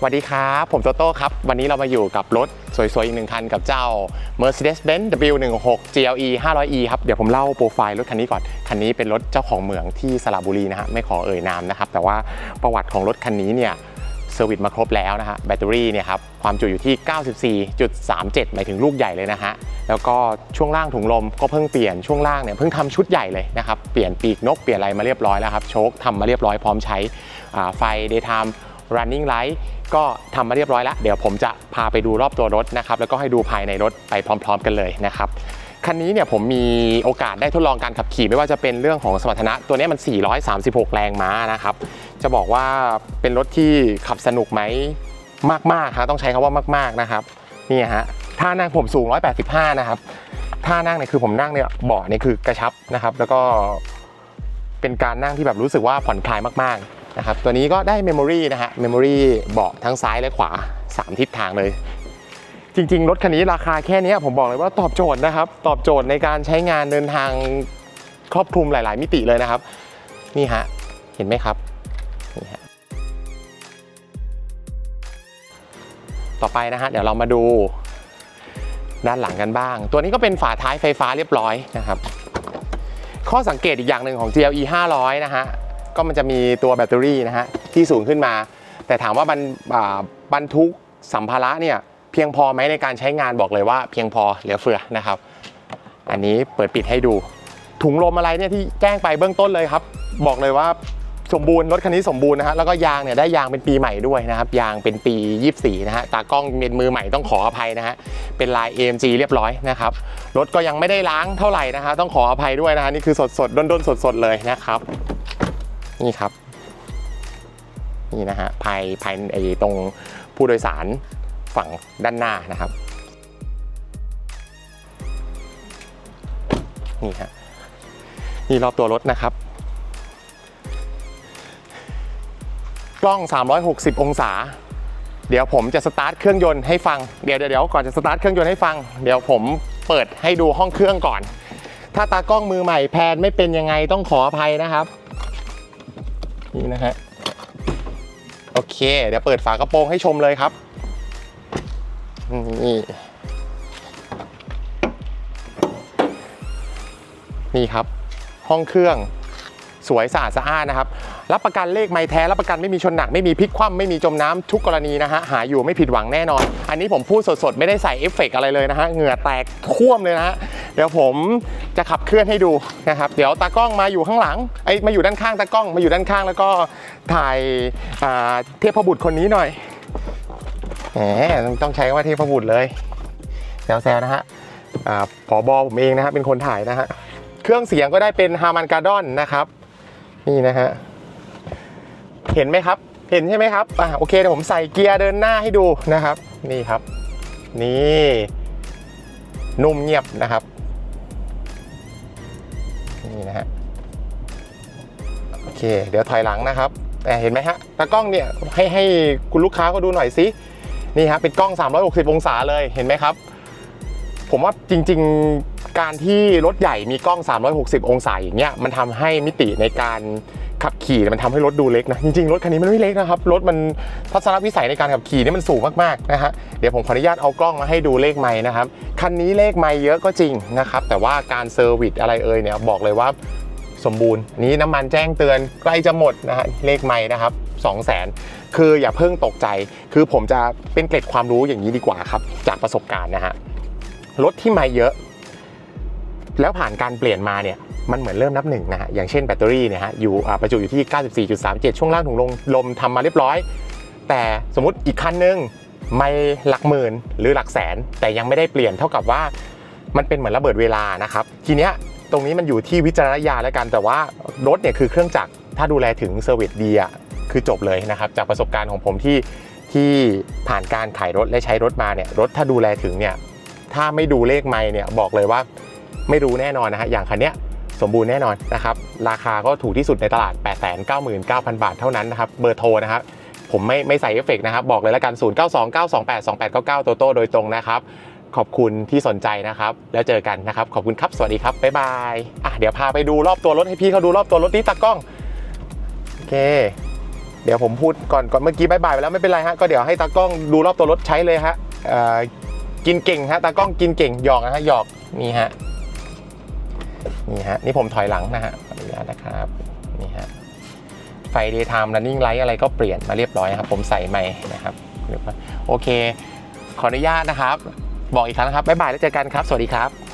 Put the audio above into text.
สวัสดีครับ ผมโตโต้ครับ วันนี้เรามาอยู่กับรถสวยๆ อีกหนึ่งคันกับเจ้า Mercedes-Benz W16 GLE 500e ครับ เดี๋ยวผมเล่าโปรไฟล์รถคันนี้ก่อน คันนี้เป็นรถเจ้าของเหมืองที่สระบุรีนะฮะ ไม่ขอเอ่ยนามนะครับ แต่ว่าประวัติของรถคันนี้เนี่ยเซอร์วิสมาครบแล้วนะฮะ แบตเตอรี่เนี่ยครับ ความจุอยู่ที่ 94.37 หมายถึงลูกใหญ่เลยนะฮะ แล้วก็ช่วงล่างถุงลมก็เพิ่งเปลี่ยน ช่วงล่างเนี่ยเพิ่งทำชุดใหญ่เลยนะครับ เปลี่ยนปีกนก เปลี่ยนอะไรมาเรียบร้อยแล้วครับ โชคทำมาเรียบร้อยพร้อมใช้ไฟ daytime running light ก็ทำมาเรียบร้อยแล้ว เดี๋ยวผมจะพาไปดูรอบตัวรถนะครับ แล้วก็ให้ดูภายในรถไปพร้อม ๆ กันเลยนะครับคันนี้เนี่ยผมมีโอกาสได้ทดลองการขับขี่ไม่ว่าจะเป็นเรื่องของสมรรถนะ ตัวนี้มัน 436 แรงม้านะครับ จะบอกว่าเป็นรถที่ขับสนุกไหมมากๆฮะต้องใช้คำว่ามากๆนะครับนี่ฮะท่านั่งผมสูง 185 นะครับท่านั่งเนี่ยคือผมนั่งเนี่ยเบาะเนี่ยคือกระชับนะครับ แล้วก็เป็นการนั่งที่แบบรู้สึกว่าผ่อนคลายมากๆ นะครับตัวนี้ก็ได้เมมโมรีนะฮะเมมโมรีเบาะทั้งซ้ายและขวา 3 ทิศทางเลย จริง ๆ รถคันนี้ราคาแค่นี้ผมบอกเลยว่าตอบโจทย์นะครับ ตอบโจทย์ในการใช้งานเดินทางครอบคลุมหลาย ๆ มิติเลยนะครับ นี่ฮะเห็นไหมครับนี่ฮะต่อไปนะฮะเดี๋ยวเรามาดูด้านหลังกันบ้าง ตัวนี้ก็เป็นฝาท้ายไฟฟ้าเรียบร้อยนะครับ ข้อสังเกตอีกอย่างหนึ่งของ GLE 500 นะฮะ ก็มันจะมีตัวแบตเตอรี่นะฮะที่สูงขึ้นมา แต่ถามว่าบรรบรรทุกสัมภาระเนี่ยเพียงพอไหมในการใช้งานบอกเลยว่าเพียงพอเหลือเฟือนะครับ อันนี้เปิดปิดให้ดู ถุงลมอะไรเนี่ยที่แจ้งไปเบื้องต้นเลยครับ บอกเลยว่าสมบูรณ์รถคันนี้สมบูรณ์นะฮะแล้วก็ยางเนี่ยได้ยางเป็นปีใหม่ด้วยนะครับยางเป็นปี 24 นะฮะตากล้องเป็นมือใหม่ต้องขออภัยนะฮะเป็นลาย AMG เรียบร้อยนะครับรถก็ยังไม่ได้ล้างเท่าไหร่นะฮะต้องขออภัยด้วยนะฮะนี่คือสดสดๆด้นๆสดๆเลยนะครับ นี่ครับ นี่นะฮะภายภายไอตรงผู้โดยสารฝั่งด้านหน้านะครับ นี่ฮะนี่รอบตัวรถนะครับ กล้อง 360 องศา เดี๋ยวผมจะสตาร์ทเครื่องยนต์ให้ฟัง เดี๋ยวเดี๋ยวก่อนจะสตาร์ทเครื่องยนต์ให้ฟัง เดี๋ยวผมเปิดให้ดูห้องเครื่องก่อน ถ้าตากล้องมือใหม่แพนไม่เป็นยังไงต้องขออภัยนะครับ นี่นะฮะ โอเค เดี๋ยวเปิดฝากระโปรงให้ชมเลยครับ นี่ นี่ครับ ห้องเครื่องสวยสะอาดสะอาดนะครับ รับประกันเลขไม้แท้รับประกันไม่มีชนหนักไม่มีพลิกคว่ำไม่มีจมน้ำทุกกรณีนะฮะหาอยู่ไม่ผิดหวังแน่นอน อันนี้ผมพูดสดๆ ไม่ได้ใส่เอฟเฟกต์อะไรเลยนะฮะเหงื่อแตกท่วมเลยนะฮะเดี๋ยวผมจะขับเคลื่อนให้ดูนะครับเดี๋ยวตากล้องมาอยู่ข้างหลังไอ้มาอยู่ด้านข้างตากล้องมาอยู่ด้านข้างแล้วก็ถ่ายเทพบุตรคนนี้หน่อยแหมต้องใช้ว่าเทพบุตรเลยแซวๆนะฮะผอบอผมเองนะฮะเป็นคนถ่ายนะฮะเครื่องเสียงก็ได้เป็นฮามันการ์ดอนนะครับ นี่นะฮะ เห็นไหมครับ เห็นใช่ไหมครับอ่าโอเคเดี๋ยวผมใส่เกียร์เดินหน้าให้ดูนะครับ นี่ครับ นี่นุ่มเงียบนะครับ นี่นะฮะโอเค เดี๋ยวถอยหลังนะครับแต่เห็นไหมฮะตากล้องเนี่ยให้ให้คุณลูกค้าก็ดูหน่อยสินี่ครับเป็นกล้อง 360 องศาเลยเห็นไหมครับ ผมว่าจริง ๆการที่รถใหญ่มีกล้อง 360 องศาอย่างเงี้ยมันทำให้มิติในการ ขับขี่มันทำให้รถดูเล็กนะ จริงๆ รถคันนี้มันไม่เล็กนะครับ รถมันทัศนวิสัยในการขับขี่นี่มันสูงมากๆนะฮะเดี๋ยวผมขออนุญาตเอากล้องมาให้ดูเลขไม้นะครับ คันนี้เลขไม้เยอะก็จริงนะครับ แต่ว่าการเซอร์วิสอะไรเอ่ยเนี่ยบอกเลยว่าสมบูรณ์นี้น้ำมันแจ้งเตือนใกล้จะหมดนะฮะเลขไม้นะครับ2 0 0 0 0 0 คืออย่าเพิ่งตกใจ คือผมจะเป็นเกร็ดความรู้อย่างนี้ดีกว่าครับ จากประสบการณ์นะฮะรถที่ไม่เยอะ แล้วผ่านการเปลี่ยนมาเนี่ย มันเหมือนเริ่มนับหนึ่งนะฮะอย่างเช่นแบตเตอรี่เนี่ยฮะอยู่ประจุอยู่ที่ 94.37 ช่วงล่างถุงลมลมทำมาเรียบร้อย แต่สมมติอีกคันนึงไม่หลักหมื่นหรือหลักแสน แต่ยังไม่ได้เปลี่ยนเท่ากับว่ามันเป็นเหมือนระเบิดเวลานะครับ ทีเนี้ยตรงนี้มันอยู่ที่วิจารณญาณแล้วกัน แต่ว่ารถเนี่ยคือเครื่องจักรถ้าดูแลถึงเซอร์วิสดีอะคือจบเลยนะครับจากประสบการณ์ของผมที่ที่ผ่านการขายรถและใช้รถมาเนี่ยรถถ้าดูแลถึงเนี่ยถ้าไม่ดูเลขไม่เนี่ยบอกเลยว่าไม่รู้แน่นอนนะฮะอย่างคันเนี้ย สมบูรณ์แน่นอนนะครับ ราคาก็ถูกที่สุดในตลาด 899,000 บาทเท่านั้นนะครับ เบอร์โทรนะครับ ผมไม่ไม่ใส่เอฟเฟกนะครับ บอกเลยละกัน 0 9 2 9 2 8 2 8 9 9 โตโต้โดยตรงนะครับ ขอบคุณที่สนใจนะครับ แล้วเจอกันนะครับ ขอบคุณครับ สวัสดีครับ บ๊ายบายอะเดี๋ยวพาไปดูรอบตัวรถให้พี่เขาดูรอบตัวรถนี้ตากล้อง โอเค เดี๋ยวผมพูดก่อนก่อนเมื่อกี้บายบายไปแล้วไม่เป็นไรฮะ ก็เดี๋ยวให้ตากล้องดูรอบตัวรถใช้เลยฮะเออกินเก่งฮะ ตากล้องกินเก่ง หยอกนะฮะ หยอก นี่ฮะ นี่ฮะนี่ผมถอยหลังนะฮะขออนุญาตนะครับนี่ฮะไฟ daytime running light อะไรก็เปลี่ยนมาเรียบร้อยนะครับผมใส่ใหม่นะครับโอเค ขออนุญาตนะครับ บอกอีกครั้งนะครับบ๊ายบายแล้วเจอกันครับ สวัสดีครับ